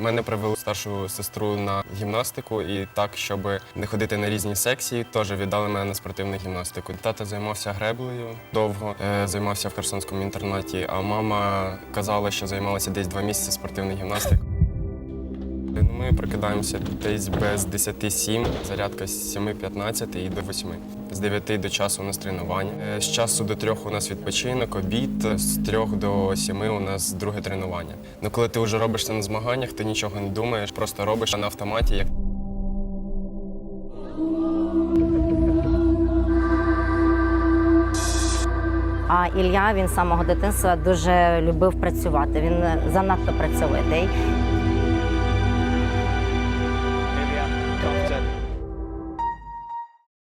Мене привели старшу сестру на гімнастику, і так, щоб не ходити на різні секції, теж віддали мене на спортивну гімнастику. Тато займався греблею довго, е, займався в Херсонському інтернаті, а мама казала, що займалася десь два місяці спортивною гімнастикою. Ми прокидаємося десь без 10-7, зарядка з 7.15 і до 8. З 9 до часу у нас тренування. Е, З часу до 3 у нас відпочинок, обід, з 3 до 7 у нас друге тренування. Ну коли ти вже робиш це на змаганнях, ти нічого не думаєш, просто робиш на автоматі. А Ілля він з самого дитинства дуже любив працювати. Він занадто працьовитий.